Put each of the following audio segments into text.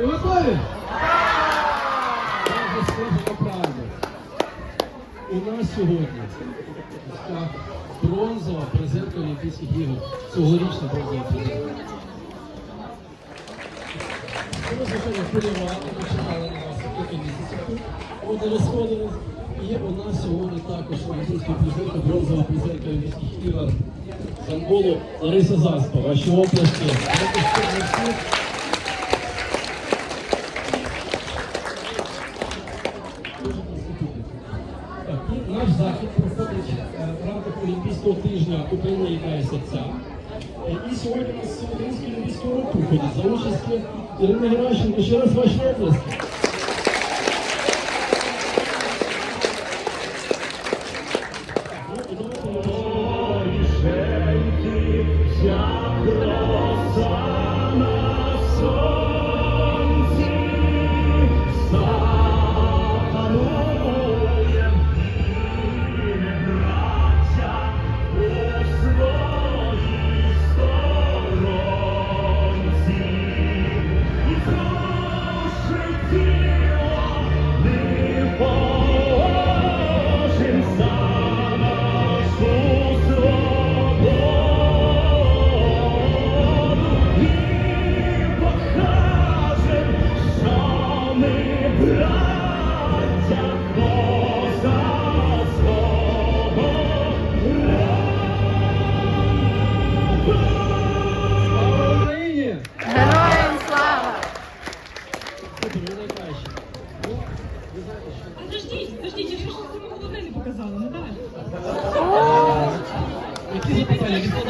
Ви готові? У нас сьогодні така бронзова призерка Олімпійських ігор. Цьогорічна бронзова призерка. Ми, звичайно, полювали, ми чекали на вас кілька місяців тут. І розходились. І у нас сьогодні також олімпійська призерка, бронзова призерка Олімпійських ігор Анголу Лариса Заспа. Ваші оплески. Давайте всі. Дуже прискіпіть. Так, і наш захід проходить е, в рамках Олімпійського єднає серця. Е, І сьогодні у нас Український Олімпійський рух проходить за участі Ірини Геращенко. Ще раз ваші оплески.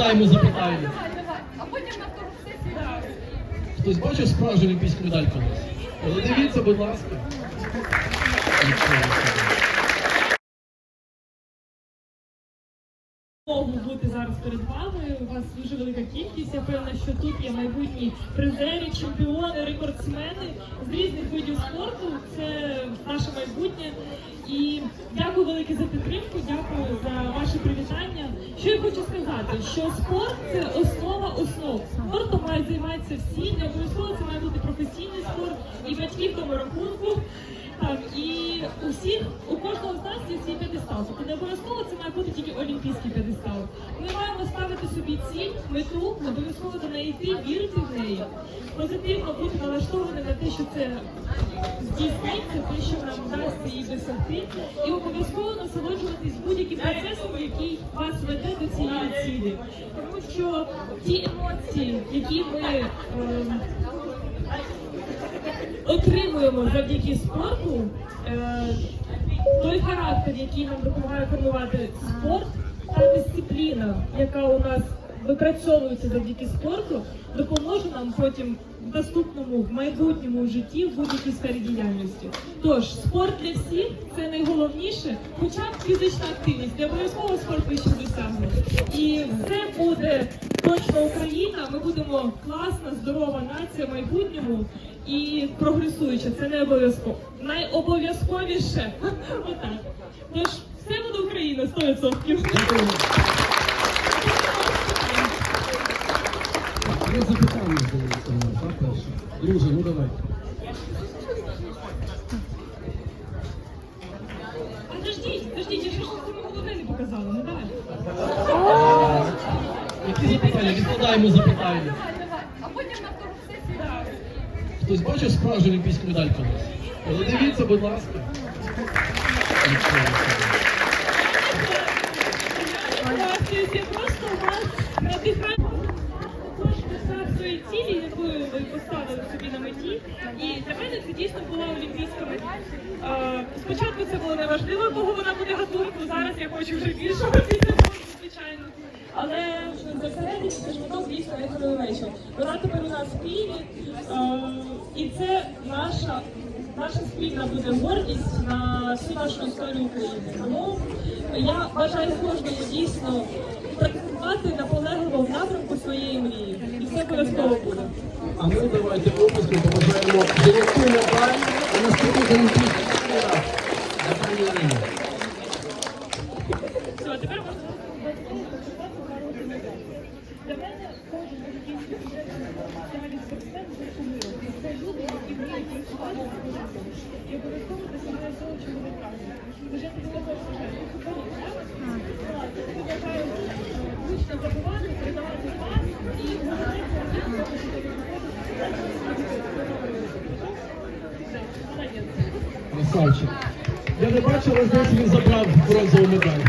Запитання? Відкладаємо запитання. А потім на втору сесію. Хтось бачив справжню олімпійську медаль колись? Але дивіться, будь ласка. Нічого бути зараз перед вами. Дуже велика кількість. Я певна, що тут є майбутні призери, чемпіони, рекордсмени з різних видів спорту. Це наше майбутнє. І дякую велике за підтримку, дякую за ваші привітання. Що я хочу сказати, що спорт це основа основ. Спортом мають займатися всі, не обов'язково це має бути професійний спорт і батьки в тому рахунку. Так, і у всіх, у кожного з нас є свій п'єдестал. Тобто не обов'язково це має бути тільки олімпійський п'єдестал. Ми маємо ставити собі ціль, мету, обов'язково до неї йти, вірити в неї, позитивно бути налаштованим на те, що це здійсниться, те, що нам вдасться її досягти, і обов'язково насолоджуватись будь-яким процесом, який вас веде до цієї цілі. Тому що ті емоції, які ми ем, отримуємо завдяки спорту, е, той характер, який нам допомагає формувати спорт, та дисципліна, яка у нас випрацьовується завдяки спорту, допоможе нам потім в наступному в майбутньому житті в будь-якій сфері діяльності. Тож спорт для всіх це найголовніше, хоча б фізична активність, не обов'язково спорт вищих досягнень. І все буде точно Україна. Ми будемо класна, здорова нація в майбутньому і прогресуюча. Це не обов'язково. Найобов'язковіше. Отак. Тож все буде Україна 100%. Дякую. Є запитання, перше? Друже, ну давай. Подождіть, подождіть, я ж саме головне не показала. Ну давай. Які запитання? Відкладаємо запитання. А потім на втору сесію. Хтось бачив справжню олімпійську медаль колись? Але дивіться, будь ласка. Я просто вас досяг цілі, яку ви поставили собі на меті. І для мене це дійсно була олімпійська медаль. Спочатку це було неважливо, кого вона буде гатунку. Зараз я хочу вже більшого. Але зосередити це шматок дійсно найхвилювейший. Вона тепер у нас в Києві. Е, І це наша наша спільна буде гордість на всю нашу історію України. Тому я бажаю кожному дійсно працювати наполегливо в напрямку своєї мрії. І все обов'язково буде. А ми давайте опуску побажаємо золоту медаль у наступних олімпійських іграх. Для пані Ірини. Все, а тепер можна для мене кожен олімпійський взагалі спортсмен це кумир. Це люди, які вміють працювати з командою. І обов'язково досягає того, чого ви прагнете. Тож я тобі також бажаю успіху, так? Так, я тобі бажаю е, влучно забувати, передавати пас і молодець, робити те, що тобі виходить. Молодець. Красавчик. Я не бачив, але здається, він забрав бронзову медаль.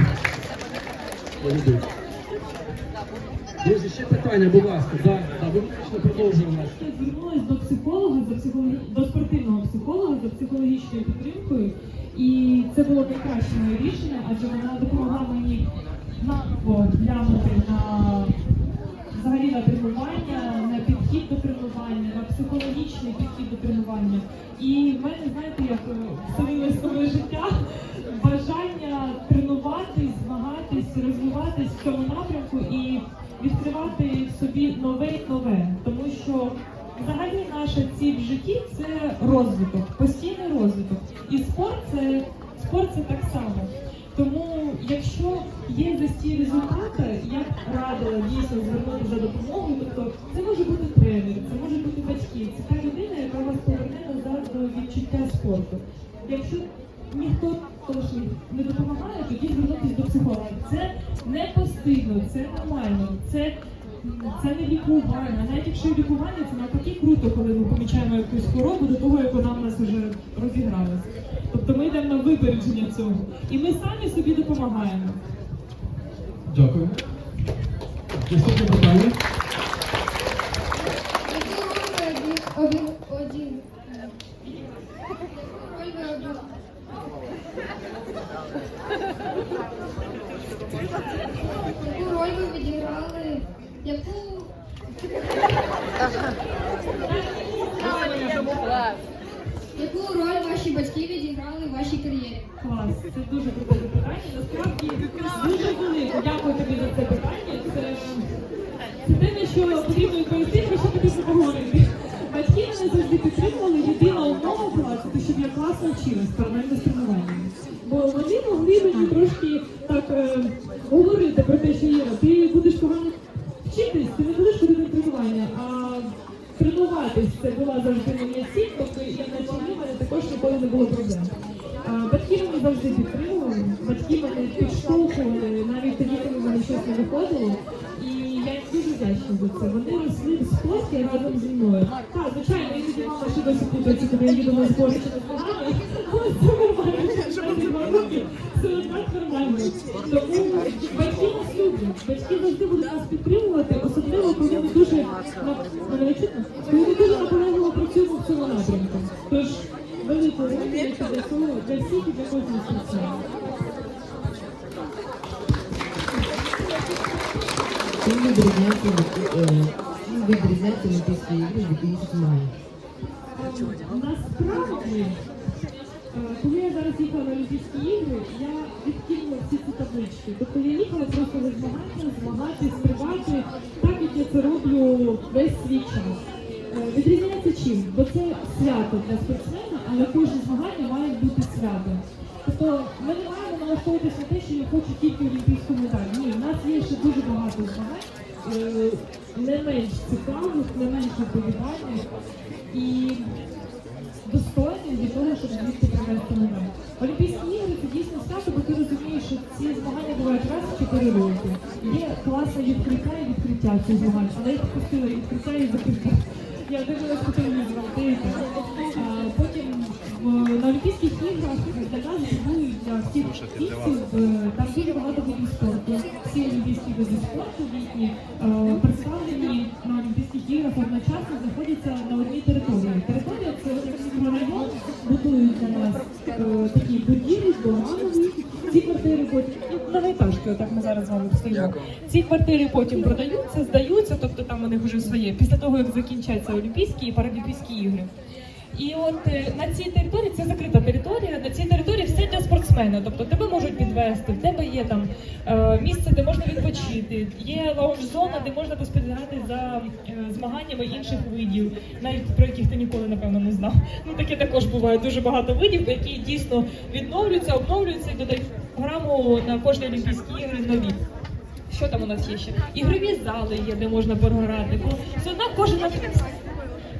Друзі, ще питання, будь ласка. Да, да, ви виключно продовжуємо нас. Я звернулася до психолога до психолога психологічною підтримкою, і це було найкраще моє рішення, адже вона допомогла мені наново глянути на взагалі на тренування, на підхід до тренування, на психологічний підхід до тренування. І в мене, знаєте, як е, вселилось нове життя, бажання тренуватись, змагатись, розвиватись в цьому напрямку і відкривати в собі нове і нове. Тому що взагалі наша ціль в житті це розвиток. Це так само. Тому, якщо є застій результати, я б радила дійсно звернути за допомогою. Тобто це може бути тренер, це може бути батьки, це та людина, яка вас поверне назад до відчуття спорту. Якщо ніхто тож не допомагає, тоді звернутися до психолога. Це не постійно, це нормально, це, це не лікування. Навіть якщо лікування, це навпаки круто, коли ми помічаємо якусь хворобу до того, як вона в нас вже розігралася. Тобто ми йдемо на випередження цього. І ми самі собі допомагаємо. Дякую. Наступне питання. Яку роль ви відіграли, яку, яку роль ваші батьки відіграли в вашій кар'єрі? Клас, це дуже круте запитання. Насправді дуже велике. Дякую тобі за це питання. Це, це те, на що потрібно відповісти, про що потрібно поговорити. Батьки мене завжди підтримували. Єдина умова була, це щоб я класно вчилась паралельно з тренуванням. Бо вони могли мені трошки так е, говорити про те, що Іра, ти будеш вдячна. Вони росли в спорті разом зі мною. Так, звичайно, іноді мама ще досі путається, коли я їду на збори чи на це нормально. Це нормально. Тому батьки нас люблять. Батьки завжди будуть нас підтримувати, особливо коли ми дуже наполегливо працюємо в цьому напрямку. Тож велику для всіх і для кожного спортсмена. Відрізняється відрізняється Олімпійські ігри від інших змагань? Насправді, е, коли я зараз їхала на Олімпійські ігри, я відкинула всі ці таблички. Тобто я їхала просто на змагання, змагатися, стрибати, так як я це роблю весь свій час. Відрізняється чим? Бо це свято для спортсмена, але кожне змагання має бути свято. Тобто ми не маємо налаштовуватися на те, що я хочу тільки олімпійську медаль. Ні, в нас є ще дуже багато змагань, не менш цікавих, не менш відповідальних і достойних для того, щоб звідти привести медаль. Олімпійські ігри це дійсно свято, бо ти розумієш, що ці змагання бувають раз в 4 роки. Є класне відкриття і відкриття цих змагань, але я пропустила відкриття і закриття. Я дивилась по телевізору, деякі. В- на Олімпійських іграх для нас хлопців, е, там дуже багато видів спорту. Всі олімпійські види спорту їхні е, представлені на Олімпійських іграх одночасно знаходяться на одній території. Територія це от як мікрорайон, будують для нас е, такі будівлі, доманові. Ці квартири потім ну, многоетажки, отак ми зараз з вами стоїмо. Ці квартири потім продаються, здаються, тобто там у них вже своє. Після того як закінчаться Олімпійські і Паралімпійські ігри. І от е, на цій території це закрита територія. На цій території все для спортсмена. Тобто тебе можуть підвести, в тебе є там е, місце, де можна відпочити, є лаунж-зона, де можна поспостерігати за е, змаганнями інших видів, навіть про яких ти ніколи напевно не знав. Ну таке також буває дуже багато видів, які дійсно відновлюються, обновлюються і додають програму на кожні олімпійські ігри нові. Що там у нас є ще? Ігрові зали є, де можна пограти. Бо все одно кожен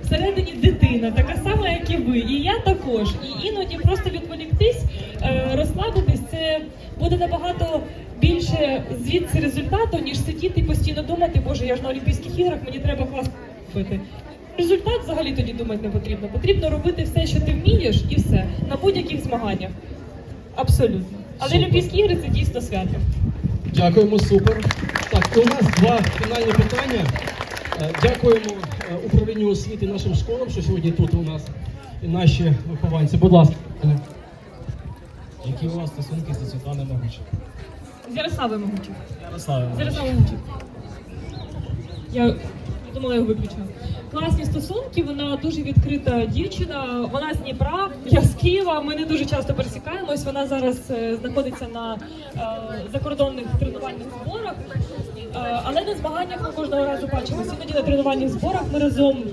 всередині дитина, така сама, як і ви, і я також. І іноді просто відволіктись, е, розслабитись, це буде набагато більше звідси результату, ніж сидіти і постійно думати, боже, я ж на Олімпійських іграх, мені треба клас робити. Результат взагалі тоді думати не потрібно. Потрібно робити все, що ти вмієш, і все на будь-яких змаганнях. Абсолютно. Але Супер. Олімпійські ігри це дійсно свято. Дякуємо, супер. Так, у нас два фінальні питання. Е, Дякуємо е, управлінню освіти нашим школам, що сьогодні тут у нас наші вихованці. Будь ласка. Які у вас стосунки зі Світланою Могучим? З Ярославою Могучим. З Ярославою Могучим. Я я думала, я його виключила. Класні стосунки, вона дуже відкрита дівчина. Вона з Дніпра, я з Києва. Ми не дуже часто пересікаємось. Вона зараз е, знаходиться на е, закордонних тренувальних зборах. Але на змаганнях ми кожного разу бачимося. Іноді на тренувальних зборах ми разом.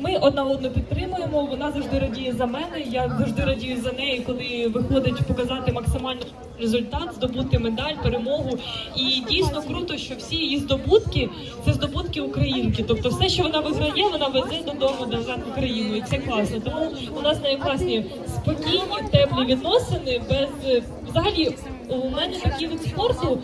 Ми одна одну підтримуємо. Вона завжди радіє за мене. Я завжди радію за неї, коли виходить показати максимальний результат, здобути медаль, перемогу. І дійсно круто, що всі її здобутки це здобутки українки. Тобто, все, що вона виграє, вона везе додому назад Україну, і це класно. Тому у нас найкласні спокійні, теплі відносини. Без взагалі у мене такий вид спорту.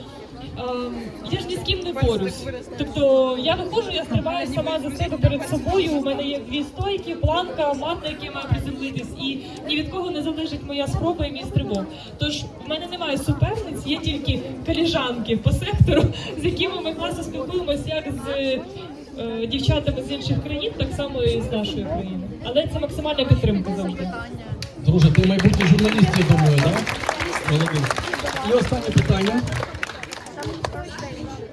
Ем, Я ж ні з ким не борюсь. Тобто я виходжу, я стрибаю сама за себе перед собою. У мене є дві стойки, планка, мат, на який я маю приземлитись, і ні від кого не залежить моя спроба і мій стрибок. Тож в мене немає суперниць, є тільки коліжанки по сектору, з якими ми класно спілкуємося, як з е, дівчатами з інших країн, так само і з нашої країни. Але це максимальна підтримка завжди. Друже, ти майбутній журналіст, я думаю, так? Да? І останнє питання.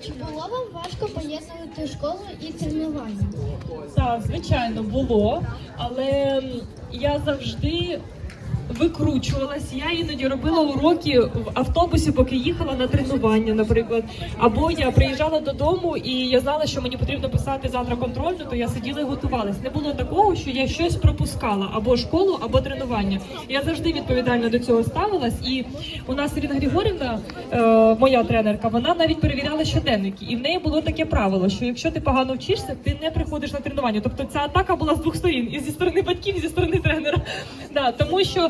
Чи було вам важко поєднувати школу і тренування? Так, звичайно, було, але я завжди викручувалась. Я іноді робила уроки в автобусі, поки їхала на тренування, наприклад. Або я приїжджала додому і я знала, що мені потрібно писати завтра контрольну, то я сиділа і готувалась. Не було такого, що я щось пропускала або школу, або тренування. Я завжди відповідально до цього ставилась. І у нас Ірина Григорівна, е, моя тренерка, вона навіть перевіряла щоденники, і в неї було таке правило, що якщо ти погано вчишся, ти не приходиш на тренування. Тобто ця атака була з двох сторін, і зі сторони батьків, і зі сторони тренера. Да, тому що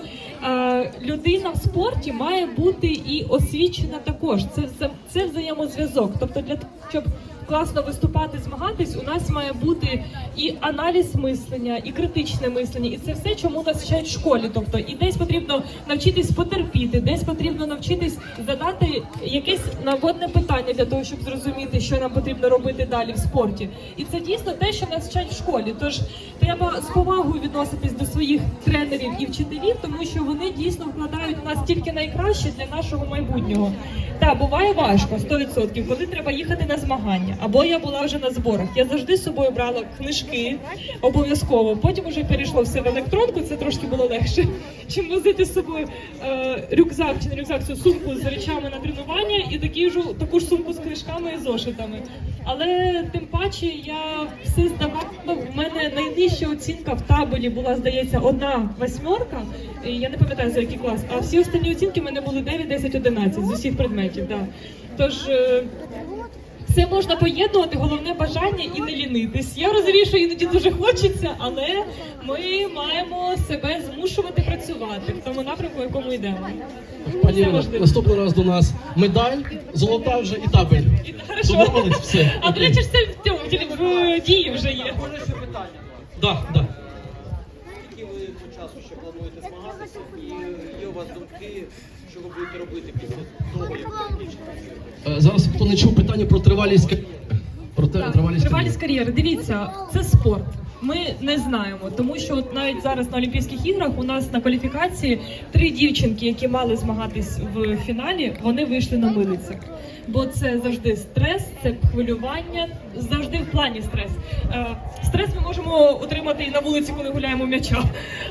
людина в спорті має бути і освічена також. Це це взаємозв'язок. Тобто, для того, щоб класно виступати, змагатись, у нас має бути і аналіз мислення, і критичне мислення, і це все, чому нас вчать в школі. Тобто, і десь потрібно навчитись потерпіти, десь потрібно навчитись задати якесь наводне питання для того, щоб зрозуміти, що нам потрібно робити далі в спорті. І це дійсно те, що нас вчать в школі. Тож треба з повагою відноситись до своїх тренерів і вчителів, тому що вони дійсно вкладають в нас тільки найкраще для нашого майбутнього. Так, буває важко 100%, коли треба їхати на змагання. Або я була вже на зборах. Я завжди з собою брала книжки обов'язково. Потім вже перейшло все в електронку. Це трошки було легше, чим возити з собою е, рюкзак чи не рюкзак, цю сумку з речами на тренування і такі ж таку ж сумку з книжками і зошитами. Але тим паче я все здавала. У мене найнижча оцінка в табелі була, здається, одна восьмерка. Я не пам'ятаю за який клас. А всі останні оцінки в мене були 9, 10, 11 з усіх предметів. Да. Тож е, все можна поєднувати, головне бажання і не лінитись. Я розумію, що іноді дуже хочеться, але ми маємо себе змушувати працювати в тому напрямку, в якому йдемо. Пані важливо. наступний раз до нас медаль, золота вже і табель. І хорошо. Домовились? Все. А до речі, ж це в цьому в дії вже є. Да, да. Ще плануєте змагатися? І є у вас думки, що ви будете робити після того, як закінчите? Е, Зараз хто не чув питання про тривалість кар'єри. Про те- тривалість тривалість кар'єри. Дивіться, це спорт. Ми не знаємо, тому що от навіть зараз на Олімпійських іграх у нас на кваліфікації три дівчинки, які мали змагатись в фіналі, вони вийшли на милицях. Бо це завжди стрес, це хвилювання, завжди в плані стрес. Е, стрес ми можемо отримати і на вулиці, коли гуляємо м'яча.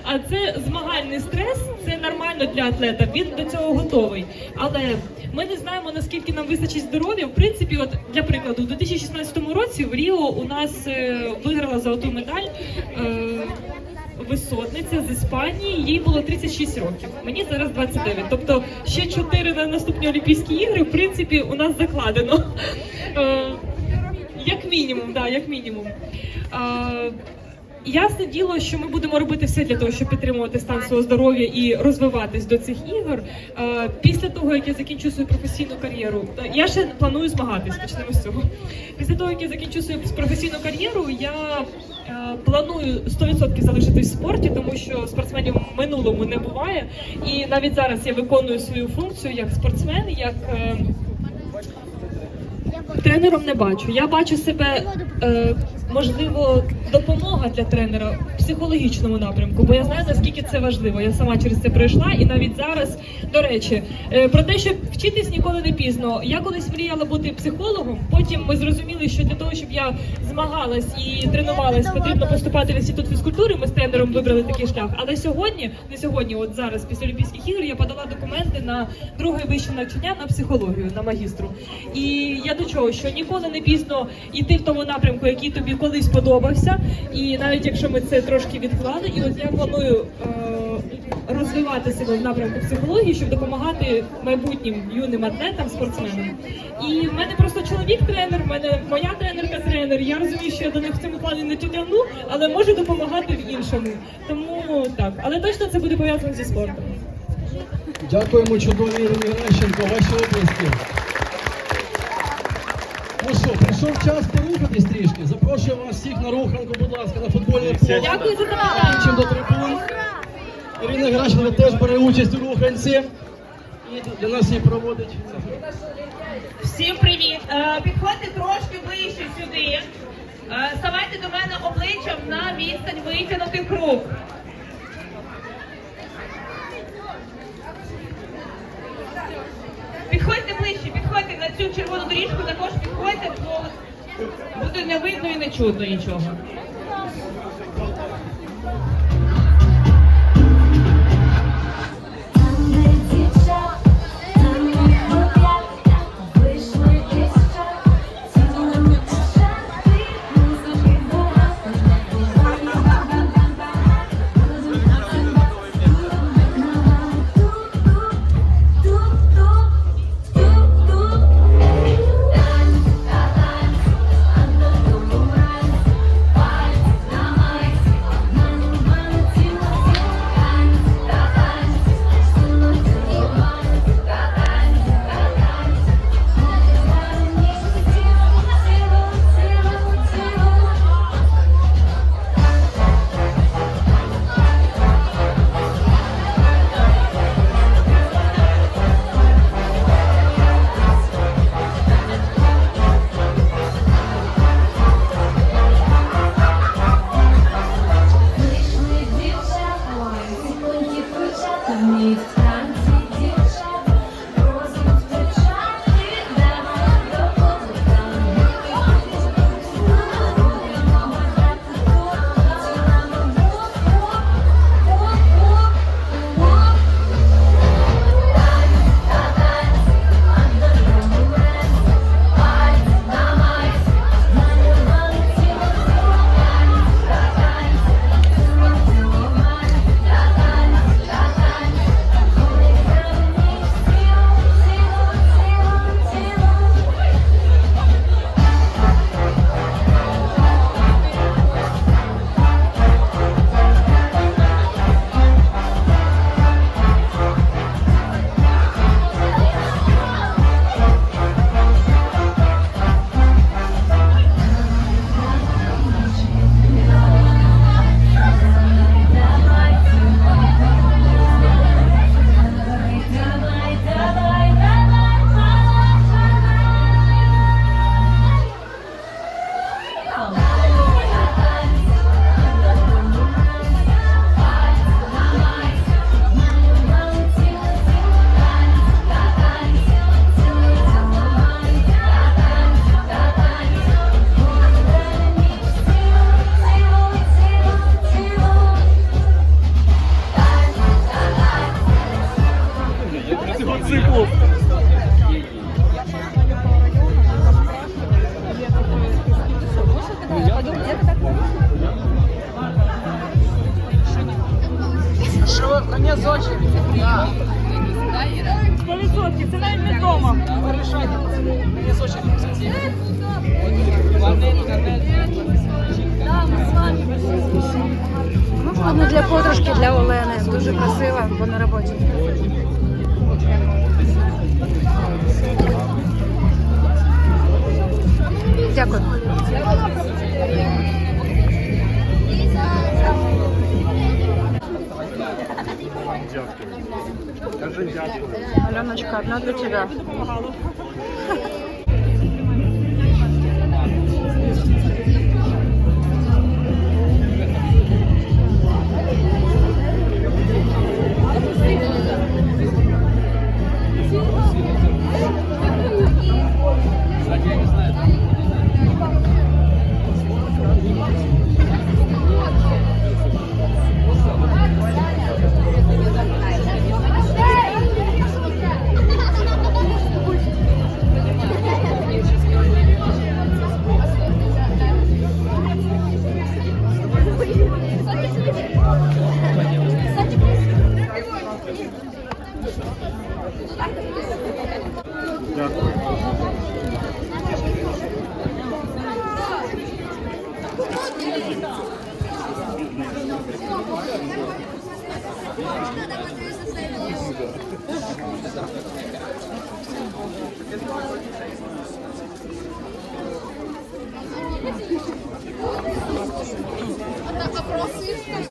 А це змагальний стрес, це нормально для атлета. Він до цього готовий. Але ми не знаємо наскільки нам вистачить здоров'я. В принципі, от для прикладу, у 2016 році в Ріо у нас е, виграла золоту медаль. Е, Висотниця з Іспанії, їй було 36 років. Мені зараз 29. Тобто ще 4 на наступні Олімпійські ігри, в принципі, у нас закладено. Е, як мінімум, да, як мінімум. Е, Ясне діло, що ми будемо робити все для того, щоб підтримувати стан свого здоров'я і розвиватись до цих ігор. Е, Після того, як я закінчу свою професійну кар'єру, я ще планую змагатись, почнемо з цього. Після того, як я закінчу свою професійну кар'єру, я е, планую 100% залишитись в спорті, тому що спортсменів в минулому не буває. І навіть зараз я виконую свою функцію як спортсмен, як е, тренером не бачу. Я бачу себе, е, можливо, допомога для тренера в психологічному напрямку, бо я знаю, наскільки це важливо. Я сама через це пройшла, і навіть зараз, до речі, е, про те, щоб вчитись ніколи не пізно. Я колись мріяла бути психологом. Потім ми зрозуміли, що для того, щоб я змагалась і тренувалась, потрібно поступати в інститут фізкультури. Ми з тренером вибрали такий шлях. Але сьогодні, не сьогодні, от зараз, після Олімпійських ігор, я подала документи на друге вище навчання на психологію, на магістру. І я до чого, що ніколи не пізно йти в тому напрямку, який тобі колись подобався. І навіть якщо ми це трошки відклали, і от я планую е, розвивати себе в напрямку психології, щоб допомагати майбутнім юним атлетам, спортсменам. І в мене просто чоловік тренер, в мене моя тренерка тренер. Я розумію, що я до них в цьому плані не тягну, але можу допомагати в іншому. Тому так, але точно це буде пов'язано зі спортом. Дякуємо чудовій Ірині Гращенко, ваші області. Ну що, прийшов час порухатись трішки. Запрошую вас всіх на руханку, будь ласка, на футбольне поле. Дякую за запитання. До трибун. Ірина Гращенко теж бере участь у руханці. І для нас її проводить. Всім привіт! Е, Підходьте трошки ближче сюди. Е, Ставайте до мене обличчям на відстань витягнутих рук. Підходьте ближче, підходьте на цю червону доріжку, також підходьте, бо буде не видно і не чутно нічого. Дякую. Аленочка, одна для тебя.